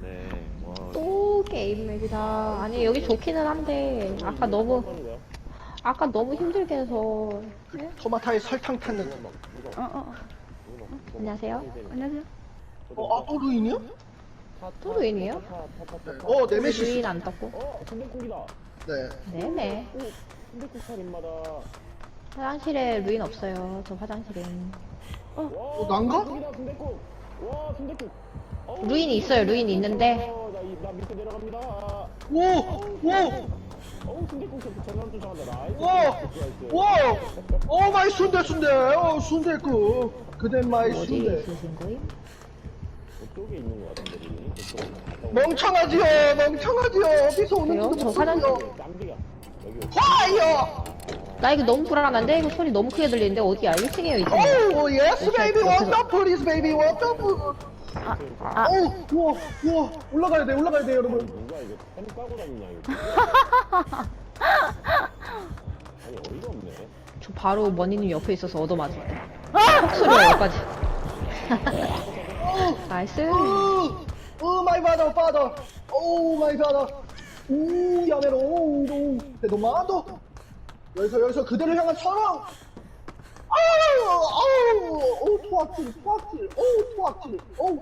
게임이라네. 와. 또 게임 맵이다. 아니 여기 좋기는 한데 아까 너무 아까 너무 힘들게 해서. 네? 토마타에 설탕 탔는. 어, 어, 안녕하세요. 안녕하세요. 어, 아, 또 루인이요? 또 루인이에요? 어, 네메시스. 루인 안 떴고. 어, 순대국이다. 네. 네네. 오, 순대국 살인마다. 화장실에 루인 없어요. 저 화장실에. 어, 난가? 순대국이다, 순대국. 와, 순대국. 어우, 루인이 있어요. 루인이 있는데 어, 나, 이- 나 밑에 내려갑니다. 오! 오! 어우, 순대국 새끼 전남 쫓아간다. 나이스. 와! 나이스. 와! 어, 마이 순대 순대. 어, 순대국. 그댄 마이 어디 순대. 있으신 거임? 그쪽에 있는 것 같은데, 루인이. 그쪽. 멍청하지요. 멍청하지요. 어디서? 오는지도 저 모르고요. 화장실- 깜비가. 여기. 파이어! 나 이거 너무 불안한데? 이거 소리 너무 크게 들리는데 어디야? 1층이에요, 2층. 오, 예스 베이비 원더풀 이스 베이비 원더풀. 아, 아, 오, 우와, 우와. 올라가야 돼. 올라가야 돼, 여러분. 누가 이거 펜 까고 다니냐, 이거. 아니, 어이가 없네. 저 바로 머니님 옆에 있어서 얻어맞을 때. 헉 소리가 여기까지. 나이스. 오, 오 마이 바더 바더. 오 마이 바더. 오, 야메로. 오, 오. 대도마도. 여기서 여기서 그대를 향한 사랑. 아우, 아우, 오, 토악질, 토악질, 오, 토악질, 오.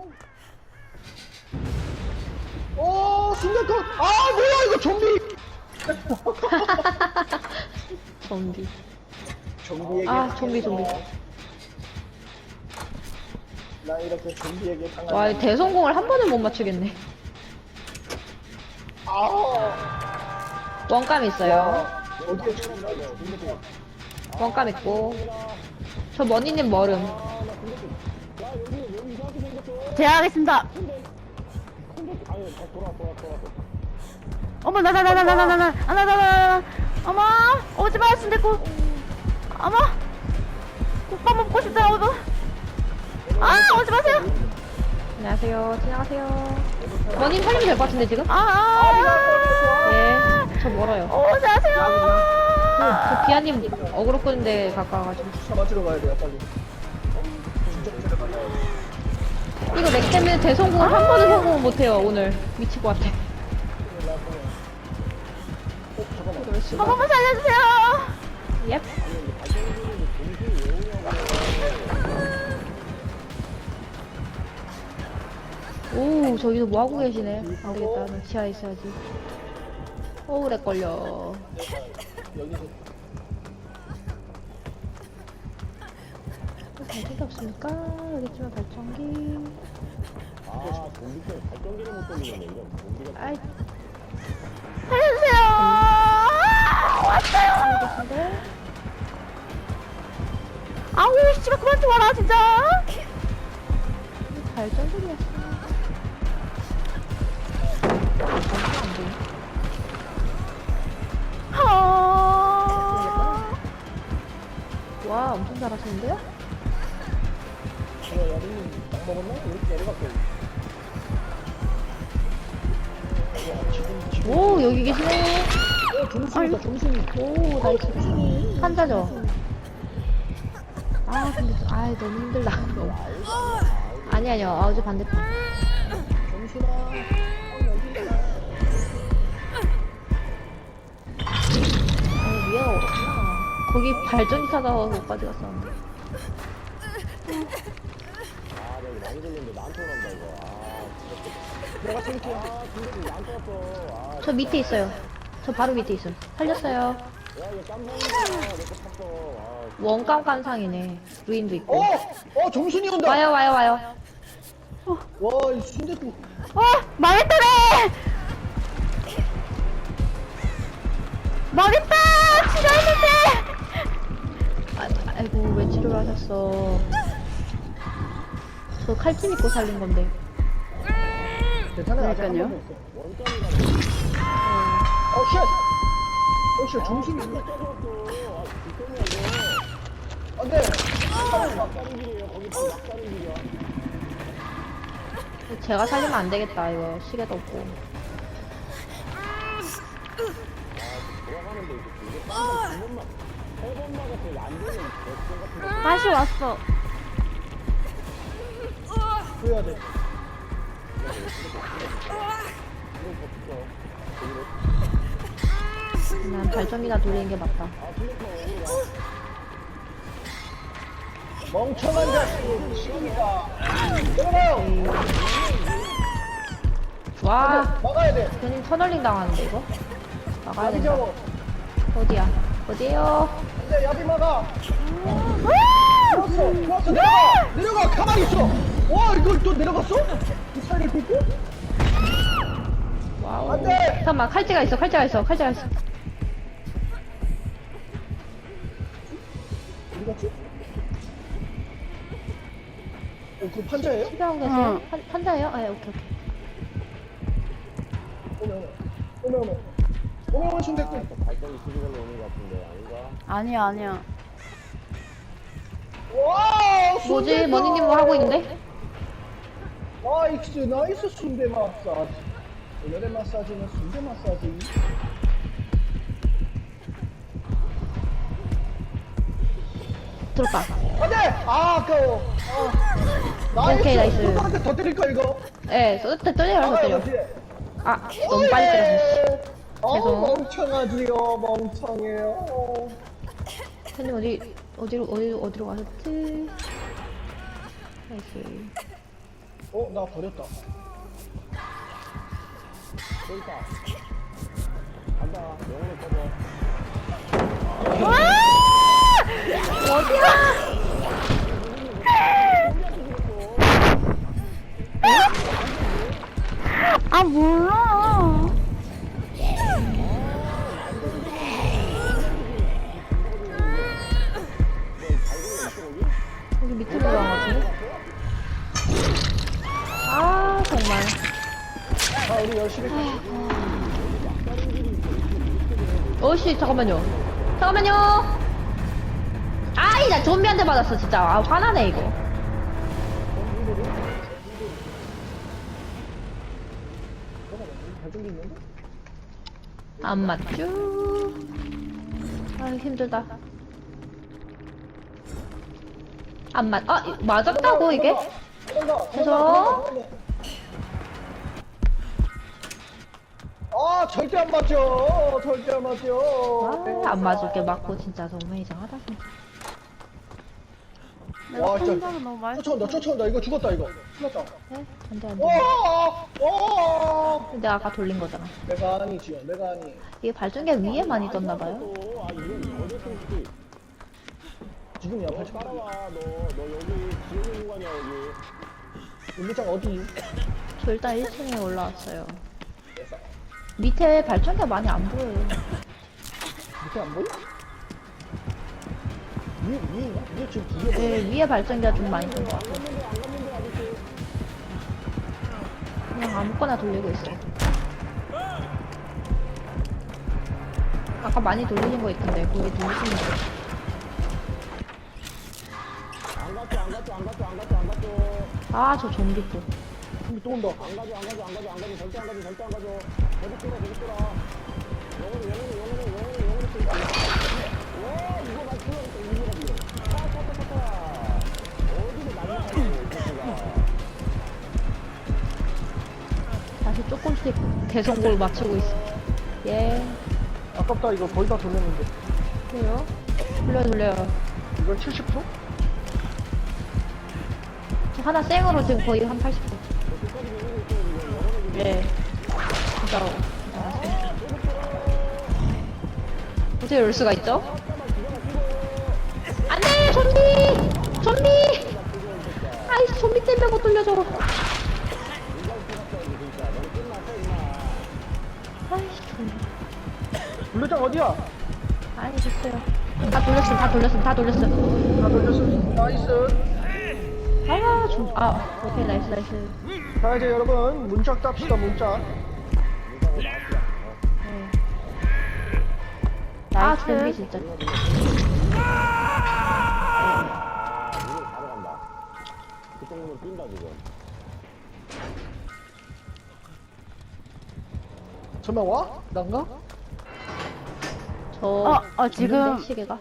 오, 순대국. 아, 뭐야, 이거 좀비. 좀비. 좀비에게. 아, 좀비, 좀비. 나 이렇게 좀비에게 당한. 와, 이 대성공을 한 번을 못 맞추겠네. 아, 원감 있어요. 어디에. 원감 있고. 저 머니님 머름. 제가 하겠습니다. 어머, 나, 나, 나, 나, 나, 나, 나, 나, 나, 나, 나, 나, 어머, 오지 마, 순대국. 어머, 국밥 먹고 싶다, 어머. 아, 오지 마세요. 안녕하세요. 지나가세요. 머님 살리면 될 것 같은데, 지금? 아, 아, 네. 저 멀어요. 오지 마세요. 저 비아님 어그로 끄는데 가까워가지고. 잡아주러 가야 돼요, 빨리. 이거 렉 때문에 대성공을 한 번을 성공을 못해요, 오늘. 미칠 것 같아. 한 번만 살려주세요. 옙. 오, 저기서 뭐 하고 계시네. 안 되겠다. 나 지하에 있어야지. 렉 걸려. 발전기 없습니까? 여기 있지만 발전기. 아, 좀비 때문에 발전기를 못 돌리겠네, 이거. 아이. 아, 왔어요. 아우, 씨발, 그만 좀 와라, 진짜. 발전기였어. 잘하시는데요? 야, 야리님, 약 먹었나? 이렇게. 야, 지금, 지금. 오, 여기 계시네. 어, 점순이다, 점순이. 오, 나이스. 환자죠? 아, 근데, 아 너무 힘들다. 아니, 아니요. 아, 어제 반대 거기 발전기 찾아서 못까지 갔었는데. 아, 나 이거 많이 돌렸는데 나한테 오란다, 이거. 아, 내가 챙겨. 아, 근데 나한테 왔어. 아, 저 밑에 있어요. 저 바로 밑에 있어요. 살렸어요. 야, 이거 깜짝이야. 내거 탔어. 아, 원감 관상이네. 루인도 있고. 어! 어, 점순이 온다! 와요, 와요, 와요. 와, 이 순대국. 어, 망했다네. 망했다. 치료했는데. 아, 아이고, 왜 치료를 하셨어. 저 칼집 입고 살린 건데. 괜찮아요. 아직 한 그러니까요. 번도 없어. 어, 쉣! 어, 쉣, 온다. 안 돼! 다른 길이에요. 거기 또 막다른 길이야. 제가 살리면 안 되겠다, 이거. 시계도 없고. 이게 한 번만, 다시 왔어. 돼. 그냥 발전기나 돌리는 게 맞다. 멍청한 자식 들어가요 와, 막아야 돼 교님 터널링 당하는데 이거? 된다. 잡어 어디야? 어디에요? 안돼 야비 막아 좋았어 좋았어 내려가 내려가 가만히 있어 와 이걸 또 내려갔어? 이 차를 긁고? 와우. 안 돼! 잠깐만, 칼찌가 있어, 칼찌가 있어, 칼찌가 있어. 어디 갔지? 어, 그 판자예요? 필요한 거 있어요? 응. 판, 판자예요? 아, 예, 오케이, 오케이. 오메 오메 오메 오메 오메 순대국 발전기 수리걸로 오는 것 같은데 아닌가? 아니야, 아니야. 와 뭐지? 순대국! 머니님 뭐 하고 있는데? 나이스 나이스 순대 마사지 오늘의 마사지는 순대 마사지 들었다. 안돼! 아 아까워 아. 나이스 오케이, 나이스. 누구한테 더 때릴까 이거? 예, 또, 또, 때려요, 또 때려. 뒤에. 아, 너무 빨리 때렸어. 어 죄송. 멍청하지요 멍청해요 선님 어디, 어디로, 어디, 어디로 가셨지? 나이스. 어 나 버렸다 그러니까 간다 영혼을 꺼져 아, 몰라. 어씨, 잠깐만요. 잠깐만요! 아이, 나 좀비한테 맞았어, 진짜. 아, 화나네, 이거. 안 맞죠? 아, 힘들다. 안 맞, 아, 이- 맞았다고, 이게? 도망가, 아 절대 안 맞죠 절대 안 맞죠 아, 안 맞을 게 맞고, 진짜 너무 이상하다, 진짜. 내가 와, 진짜. 혼자서 너무 많이. 쫓아온다 쫓아온다 이거 죽었다 이거 죽었다 네? 안 돼, 안 돼. 와, 와. 내가 아까 돌린 거잖아. 내가 아니지요 내가 아니 이게 발전기 위에 많이 떴나 봐요. 또, 아 이건 있지? 지금이야 너 발전 따라와 너너 여기 지옥의 공간이야 여기 윤리장 어디 저 일단 1층에 올라왔어요. 밑에 발전기가 많이 안 보여요. 밑에 안 보여? 위에 위에? 위에 지금 두 개. 네, 위에 발전기가 좀 많이 뜬것 같아요. 그냥 아무거나 돌리고 있어요. 아까 많이 돌리는 거 있던데, 거기 돌리시는 거. 안 갔죠 안 갔죠 안 갔죠 안 갔죠 안 갔죠 아, 저 좀비 또. 준비 또 온다 안 가죠 안 가죠 안 가죠 안 가죠 절대 안 가죠 절대 안 가죠 거기 뚫어 거기 뚫어 영혼이 영혼이 영혼이 영혼이 영혼이 뚫어 와 이거 나 뚫어야겠다 이거 이거 타 타 타타 어디서 날라가요 이 새끼가 다시 조금씩 대성골 맞추고 있어. 예. 아깝다 이거 거의 다 돌렸는데 그래요? 돌려, 돌려요. 이거 70%? 저 하나 생으로 지금 거의 한 80%. 예. 진짜로. 대단하시네. 어떻게 이럴 수가 있죠? 안 돼! 좀비! 좀비! 아이씨, 좀비 때문에 못 돌려, 저거. 아이씨, 좀비. 윤리장 어디야? 아니, 됐어요. 다 돌렸음, 다 돌렸음, 다 돌렸음. 다 돌렸어 나이스 아, 좀, 아, 오케이, 나이스, 나이스. 자 이제 여러분 문짝 땁시다 문짝 네. 아, 나이스. 좀비 진짜. 아 이걸 바로 간다 그쪽 문으로 뛴다 지금 전화 와? 난가? 저, 어, 어, 지금- 시계가?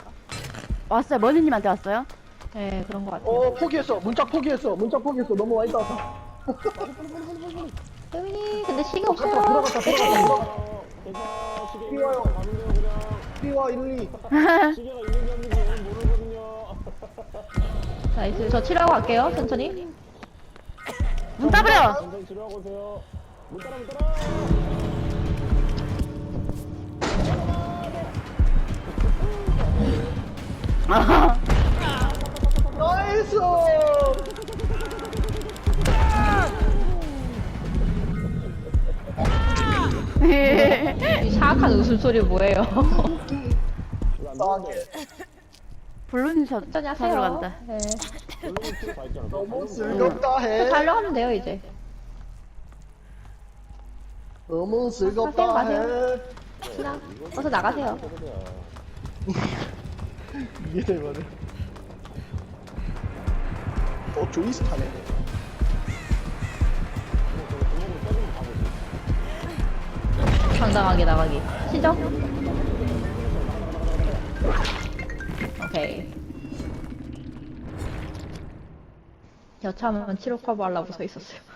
왔어요. 머니님한테 왔어요? 네, 그런 것 같아요. 어 포기했어 문짝 포기했어 문짝 포기했어 너무 많이 따서 혜민이 근데 시계 없어요. 들어갔다, 들어갔다. 어, 뛰어요. 1, 2. 시계가 있는지 없는지 저는 모르거든요. 나이스. 저 치료하고 갈게요. 천천히. 문 따버려! 천천히 치료하고 오세요. 문 따라, 문 따라. 나이스! 이 사악한 웃음소리 뭐예요? 블론샷 천천히 하세요. 간다. 네. 너무 즐겁다 해. 달려가면 돼요, 이제. 너무 즐겁다 해. 그냥 어서 나가세요. 이게 될만해. 어, 조이스타네. 당당하게 나가기. 시죠? 오케이. 여차하면 치료 커버하려고 서 있었어요.